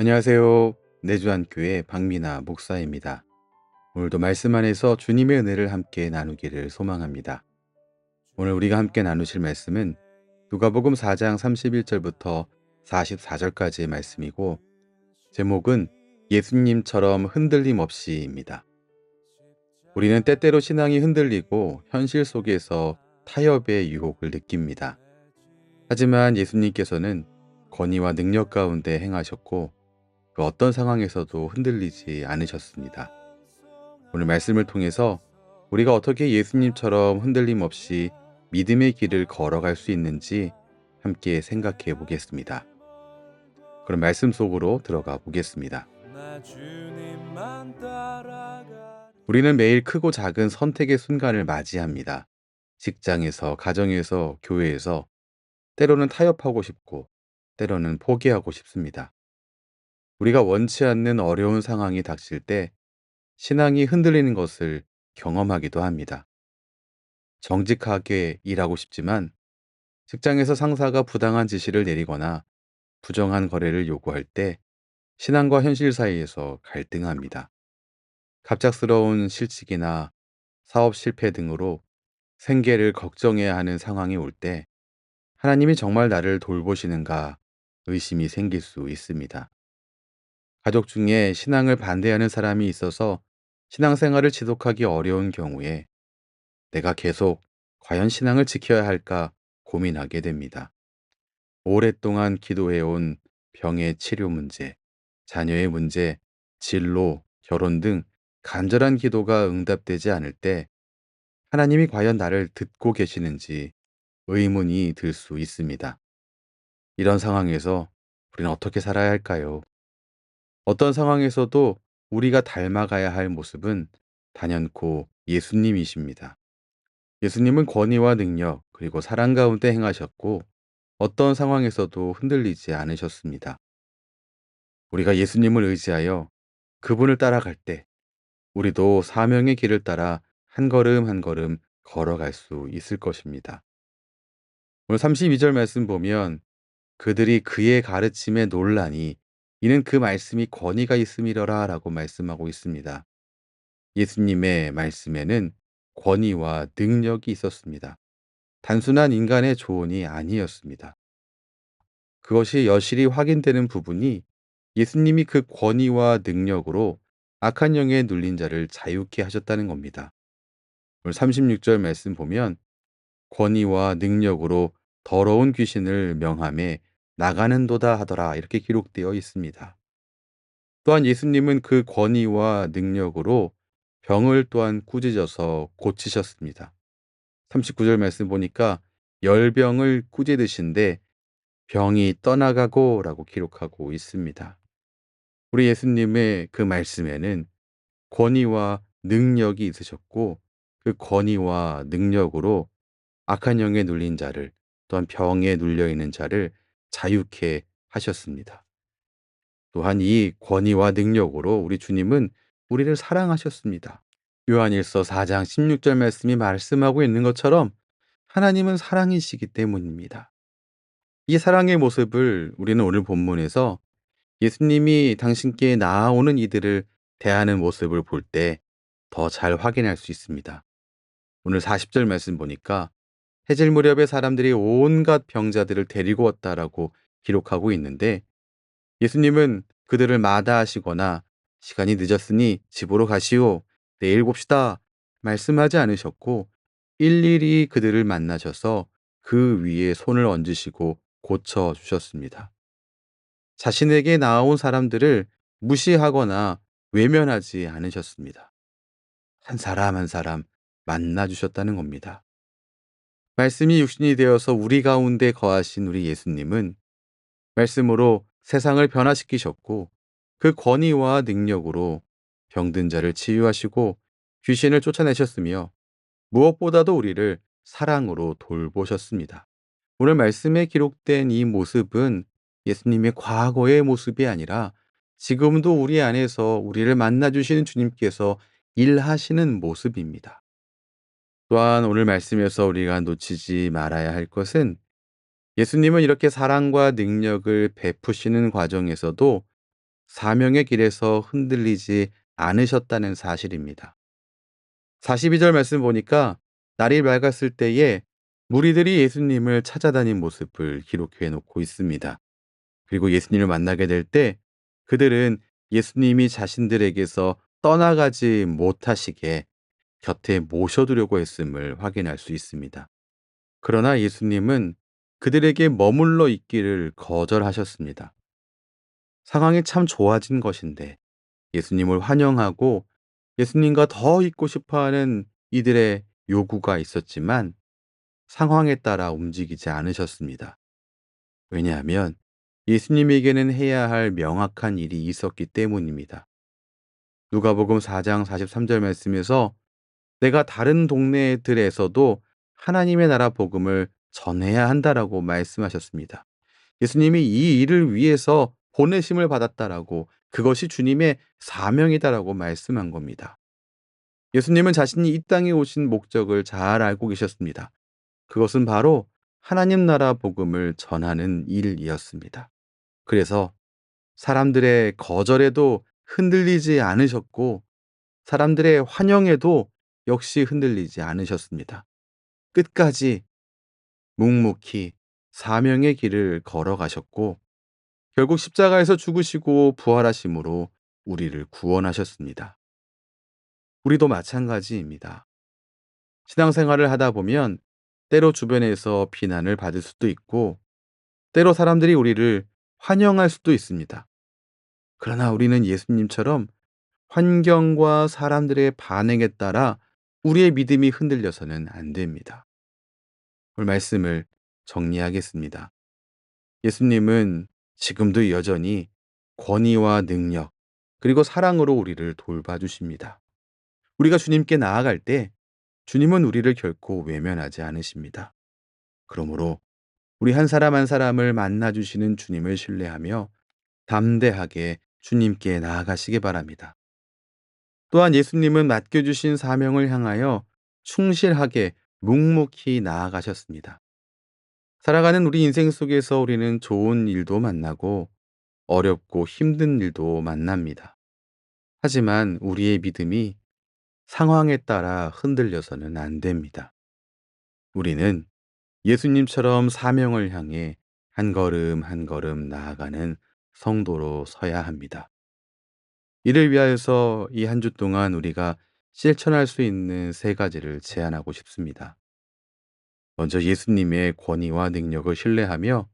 안녕하세요. 내주한교회 박민아 목사입니다. 오늘도 말씀 안에서 주님의 은혜를 함께 나누기를 소망합니다. 오늘 우리가 함께 나누실 말씀은 누가복음 4장 31절부터 44절까지의 말씀이고 제목은 예수님처럼 흔들림 없이입니다. 우리는 때때로 신앙이 흔들리고 현실 속에서 타협의 유혹을 느낍니다. 하지만 예수님께서는 권위와 능력 가운데 행하셨고 그 어떤 상황에서도 흔들리지 않으셨습니다. 오늘 말씀을 통해서 우리가 어떻게 예수님처럼 흔들림 없이 믿음의 길을 걸어갈 수 있는지 함께 생각해 보겠습니다. 그럼 말씀 속으로 들어가 보겠습니다. 우리는 매일 크고 작은 선택의 순간을 맞이합니다. 직장에서, 가정에서, 교회에서 때로는 타협하고 싶고 때로는 포기하고 싶습니다. 우리가 원치 않는 어려운 상황이 닥칠 때 신앙이 흔들리는 것을 경험하기도 합니다. 정직하게 일하고 싶지만 직장에서 상사가 부당한 지시를 내리거나 부정한 거래를 요구할 때 신앙과 현실 사이에서 갈등합니다. 갑작스러운 실직이나 사업 실패 등으로 생계를 걱정해야 하는 상황이 올 때 하나님이 정말 나를 돌보시는가 의심이 생길 수 있습니다. 가족 중에 신앙을 반대하는 사람이 있어서 신앙생활을 지속하기 어려운 경우에 내가 계속 과연 신앙을 지켜야 할까 고민하게 됩니다. 오랫동안 기도해온 병의 치료 문제, 자녀의 문제, 진로, 결혼 등 간절한 기도가 응답되지 않을 때 하나님이 과연 나를 듣고 계시는지 의문이 들 수 있습니다. 이런 상황에서 우리는 어떻게 살아야 할까요? 어떤 상황에서도 우리가 닮아가야 할 모습은 단연코 예수님이십니다. 예수님은 권위와 능력 그리고 사랑 가운데 행하셨고 어떤 상황에서도 흔들리지 않으셨습니다. 우리가 예수님을 의지하여 그분을 따라갈 때 우리도 사명의 길을 따라 한 걸음 한 걸음 걸어갈 수 있을 것입니다. 오늘 32절 말씀 보면 그들이 그의 가르침에 논란이 이는 그 말씀이 권위가 있음이러라 라고 말씀하고 있습니다. 예수님의 말씀에는 권위와 능력이 있었습니다. 단순한 인간의 조언이 아니었습니다. 그것이 여실히 확인되는 부분이 예수님이 그 권위와 능력으로 악한 영에 눌린 자를 자유케 하셨다는 겁니다. 오늘 36절 말씀 보면 권위와 능력으로 더러운 귀신을 명함에 나가는도다 하더라 이렇게 기록되어 있습니다. 또한 예수님은 그 권위와 능력으로 병을 또한 꾸짖어서 고치셨습니다. 39절 말씀 보니까 열병을 꾸짖으신데 병이 떠나가고 라고 기록하고 있습니다. 우리 예수님의 그 말씀에는 권위와 능력이 있으셨고 그 권위와 능력으로 악한 영에 눌린 자를 또한 병에 눌려 있는 자를 자유케 하셨습니다. 또한 이 권위와 능력으로 우리 주님은 우리를 사랑하셨습니다. 요한일서 4장 16절 말씀이 말씀하고 있는 것처럼 하나님은 사랑이시기 때문입니다. 이 사랑의 모습을 우리는 오늘 본문에서 예수님이 당신께 나아오는 이들을 대하는 모습을 볼 때 더 잘 확인할 수 있습니다. 오늘 40절 말씀 보니까 해질 무렵에 사람들이 온갖 병자들을 데리고 왔다라고 기록하고 있는데 예수님은 그들을 마다하시거나 시간이 늦었으니 집으로 가시오. 내일 봅시다. 말씀하지 않으셨고 일일이 그들을 만나셔서 그 위에 손을 얹으시고 고쳐 주셨습니다. 자신에게 나아온 사람들을 무시하거나 외면하지 않으셨습니다. 한 사람 한 사람 만나 주셨다는 겁니다. 말씀이 육신이 되어서 우리 가운데 거하신 우리 예수님은 말씀으로 세상을 변화시키셨고 그 권위와 능력으로 병든 자를 치유하시고 귀신을 쫓아내셨으며 무엇보다도 우리를 사랑으로 돌보셨습니다. 오늘 말씀에 기록된 이 모습은 예수님의 과거의 모습이 아니라 지금도 우리 안에서 우리를 만나주시는 주님께서 일하시는 모습입니다. 또한 오늘 말씀에서 우리가 놓치지 말아야 할 것은 예수님은 이렇게 사랑과 능력을 베푸시는 과정에서도 사명의 길에서 흔들리지 않으셨다는 사실입니다. 42절 말씀 보니까 날이 맑았을 때에 무리들이 예수님을 찾아다닌 모습을 기록해 놓고 있습니다. 그리고 예수님을 만나게 될 때 그들은 예수님이 자신들에게서 떠나가지 못하시게 곁에 모셔두려고 했음을 확인할 수 있습니다. 그러나 예수님은 그들에게 머물러 있기를 거절하셨습니다. 상황이 참 좋아진 것인데 예수님을 환영하고 예수님과 더 있고 싶어 하는 이들의 요구가 있었지만 상황에 따라 움직이지 않으셨습니다. 왜냐하면 예수님에게는 해야 할 명확한 일이 있었기 때문입니다. 누가복음 4장 43절 말씀에서 내가 다른 동네들에서도 하나님의 나라 복음을 전해야 한다라고 말씀하셨습니다. 예수님이 이 일을 위해서 보내심을 받았다라고 그것이 주님의 사명이다라고 말씀한 겁니다. 예수님은 자신이 이 땅에 오신 목적을 잘 알고 계셨습니다. 그것은 바로 하나님 나라 복음을 전하는 일이었습니다. 그래서 사람들의 거절에도 흔들리지 않으셨고 사람들의 환영에도 역시 흔들리지 않으셨습니다. 끝까지 묵묵히 사명의 길을 걸어가셨고 결국 십자가에서 죽으시고 부활하심으로 우리를 구원하셨습니다. 우리도 마찬가지입니다. 신앙생활을 하다 보면 때로 주변에서 비난을 받을 수도 있고 때로 사람들이 우리를 환영할 수도 있습니다. 그러나 우리는 예수님처럼 환경과 사람들의 반응에 따라 우리의 믿음이 흔들려서는 안 됩니다. 오늘 말씀을 정리하겠습니다. 예수님은 지금도 여전히 권위와 능력, 그리고 사랑으로 우리를 돌봐주십니다. 우리가 주님께 나아갈 때 주님은 우리를 결코 외면하지 않으십니다. 그러므로 우리 한 사람 한 사람을 만나주시는 주님을 신뢰하며 담대하게 주님께 나아가시기 바랍니다. 또한 예수님은 맡겨주신 사명을 향하여 충실하게 묵묵히 나아가셨습니다. 살아가는 우리 인생 속에서 우리는 좋은 일도 만나고 어렵고 힘든 일도 만납니다. 하지만 우리의 믿음이 상황에 따라 흔들려서는 안 됩니다. 우리는 예수님처럼 사명을 향해 한 걸음 한 걸음 나아가는 성도로 서야 합니다. 이를 위하여서 이 한 주 동안 우리가 실천할 수 있는 세 가지를 제안하고 싶습니다. 먼저 예수님의 권위와 능력을 신뢰하며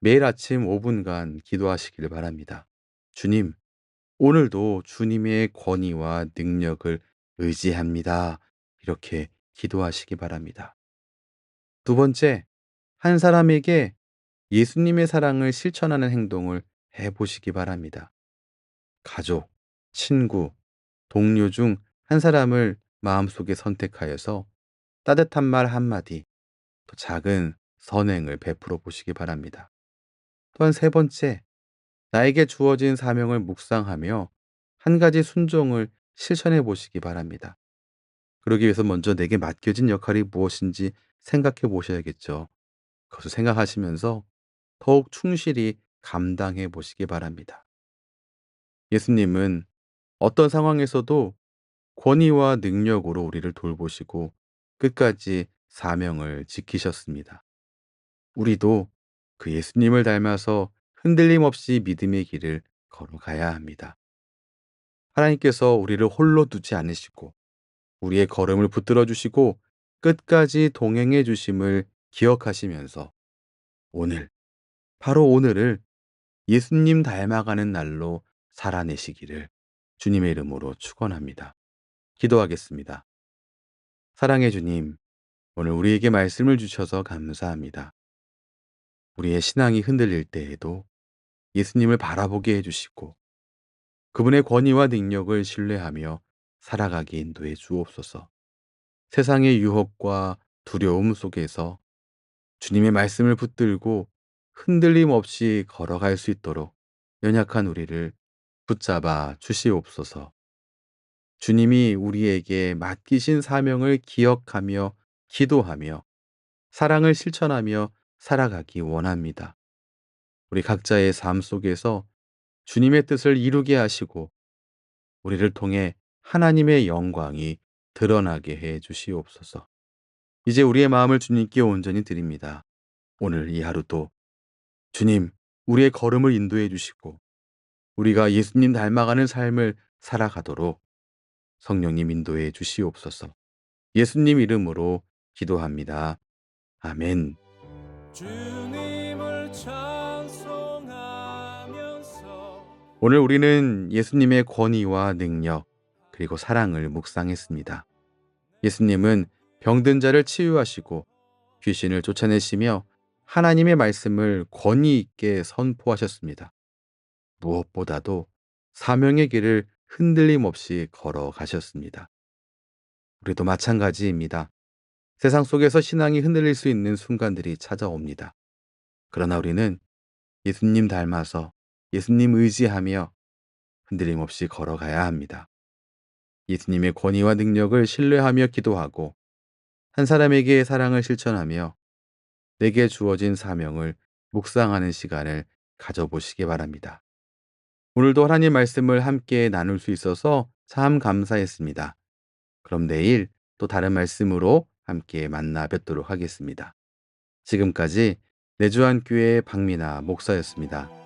매일 아침 5분간 기도하시기를 바랍니다. 주님, 오늘도 주님의 권위와 능력을 의지합니다. 이렇게 기도하시기 바랍니다. 두 번째, 한 사람에게 예수님의 사랑을 실천하는 행동을 해 보시기 바랍니다. 가족, 친구, 동료 중 한 사람을 마음속에 선택하여서 따뜻한 말 한마디, 또 작은 선행을 베풀어 보시기 바랍니다. 또한 세 번째, 나에게 주어진 사명을 묵상하며 한 가지 순종을 실천해 보시기 바랍니다. 그러기 위해서 먼저 내게 맡겨진 역할이 무엇인지 생각해 보셔야겠죠. 그것을 생각하시면서 더욱 충실히 감당해 보시기 바랍니다. 예수님은 어떤 상황에서도 권위와 능력으로 우리를 돌보시고 끝까지 사명을 지키셨습니다. 우리도 그 예수님을 닮아서 흔들림 없이 믿음의 길을 걸어가야 합니다. 하나님께서 우리를 홀로 두지 않으시고 우리의 걸음을 붙들어 주시고 끝까지 동행해 주심을 기억하시면서 오늘, 바로 오늘을 예수님 닮아가는 날로 살아내시기를 주님의 이름으로 축원합니다. 기도하겠습니다. 사랑의 주님, 오늘 우리에게 말씀을 주셔서 감사합니다. 우리의 신앙이 흔들릴 때에도 예수님을 바라보게 해주시고 그분의 권위와 능력을 신뢰하며 살아가게 인도해 주옵소서. 세상의 유혹과 두려움 속에서 주님의 말씀을 붙들고 흔들림 없이 걸어갈 수 있도록 연약한 우리를 붙잡아 주시옵소서. 주님이 우리에게 맡기신 사명을 기억하며 기도하며 사랑을 실천하며 살아가기 원합니다. 우리 각자의 삶 속에서 주님의 뜻을 이루게 하시고 우리를 통해 하나님의 영광이 드러나게 해 주시옵소서. 이제 우리의 마음을 주님께 온전히 드립니다. 오늘 이 하루도 주님, 우리의 걸음을 인도해 주시고 우리가 예수님 닮아가는 삶을 살아가도록 성령님 인도해 주시옵소서. 예수님 이름으로 기도합니다. 아멘. 오늘 우리는 예수님의 권위와 능력 그리고 사랑을 묵상했습니다. 예수님은 병든 자를 치유하시고 귀신을 쫓아내시며 하나님의 말씀을 권위 있게 선포하셨습니다. 무엇보다도 사명의 길을 흔들림 없이 걸어가셨습니다. 우리도 마찬가지입니다. 세상 속에서 신앙이 흔들릴 수 있는 순간들이 찾아옵니다. 그러나 우리는 예수님 닮아서 예수님 의지하며 흔들림 없이 걸어가야 합니다. 예수님의 권위와 능력을 신뢰하며 기도하고 한 사람에게 사랑을 실천하며 내게 주어진 사명을 묵상하는 시간을 가져보시기 바랍니다. 오늘도 하나님 말씀을 함께 나눌 수 있어서 참 감사했습니다. 그럼 내일 또 다른 말씀으로 함께 만나 뵙도록 하겠습니다. 지금까지 내주한 교회 박민아 목사였습니다.